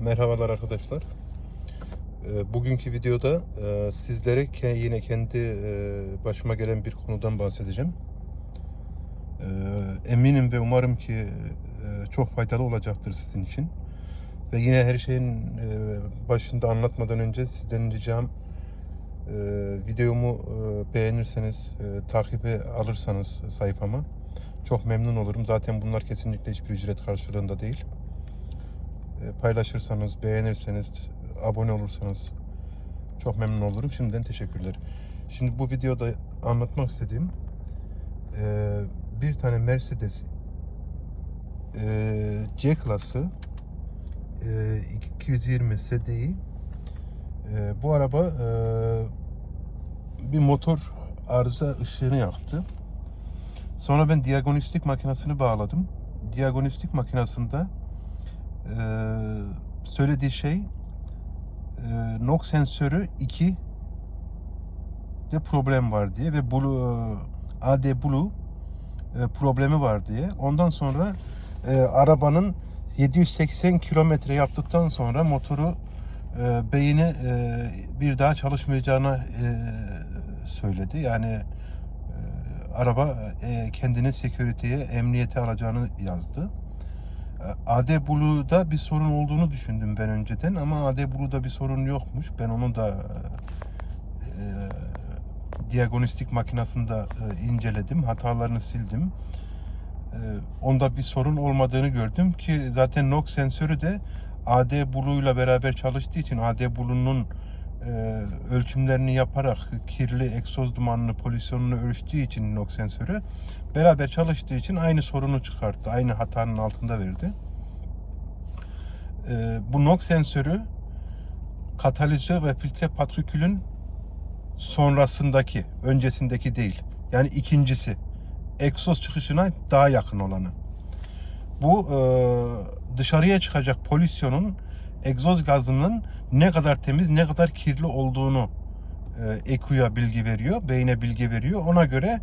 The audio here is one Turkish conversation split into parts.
Merhabalar arkadaşlar. Ee, Bugünkü videoda e, sizlere yine kendi e, başıma gelen bir konudan bahsedeceğim. Ee, Eminim ve umarım ki e, çok faydalı olacaktır sizin için. Ve yine her şeyin başında anlatmadan önce sizden ricam videomu beğenirseniz, takibe alırsanız sayfama çok memnun olurum. Zaten bunlar kesinlikle hiçbir ücret karşılığında değil. E, paylaşırsanız, beğenirseniz, abone olursanız çok memnun olurum. Şimdiden teşekkürler. Şimdi bu videoda anlatmak istediğim e, bir tane Mercedes e, C klası e, 220 SDI e, bu araba bir motor arıza ışığını yaktı. Sonra ben diagnostik makinesini bağladım. Diagnostik makinesinde ee, söylediği şey e, NOx sensörü 2 de problem var diye ve Blue, AD Blue problemi var diye. Ondan sonra e, arabanın 780 kilometre yaptıktan sonra motoru e, beyni e, bir daha çalışmayacağına söyledi. Yani araba kendini security'ye, emniyete alacağını yazdı. AD Blue'da bir sorun olduğunu düşündüm ben önceden ama AD Blue'da bir sorun yokmuş. Ben onu da e, diagnostik makinesinde e, inceledim. Hatalarını sildim. E, onda bir sorun olmadığını gördüm ki zaten NOx sensörü de AD Blue ile beraber çalıştığı için AD Blue'nun e, ölçümlerini yaparak kirli egzoz dumanını, polüsyonunu ölçtüğü için NOx sensörü beraber çalıştığı için aynı sorunu çıkarttı. Aynı hatanın altında verdi. E, bu NOx sensörü katalizör ve filtre patrikülün sonrasındaki, öncesindeki değil. Yani ikincisi. Egzoz çıkışına daha yakın olanı. Bu e, dışarıya çıkacak polüsyonun egzoz gazının ne kadar temiz, ne kadar kirli olduğunu e, EKU'ya bilgi veriyor, beyne bilgi veriyor. Ona göre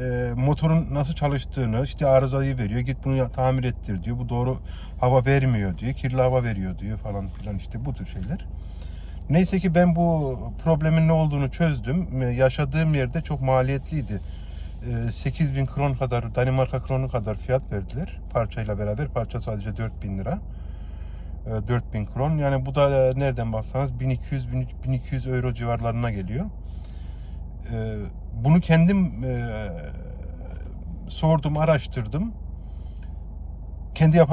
e, motorun nasıl çalıştığını, işte arızayı veriyor, git bunu tamir ettir diyor. Bu doğru hava vermiyor diyor, kirli hava veriyor diyor falan filan işte bu tür şeyler. Neyse ki ben bu problemin ne olduğunu çözdüm. E, Yaşadığım yerde çok maliyetliydi. E, 8000 kron kadar, Danimarka kronu kadar fiyat verdiler parçayla beraber. Parça sadece 4000 lira. E, 4000 kron. Yani bu da e, nereden baksanız 1200 1200 euro civarlarına geliyor. E, Bunu kendim e, sordum, araştırdım. Kendi yap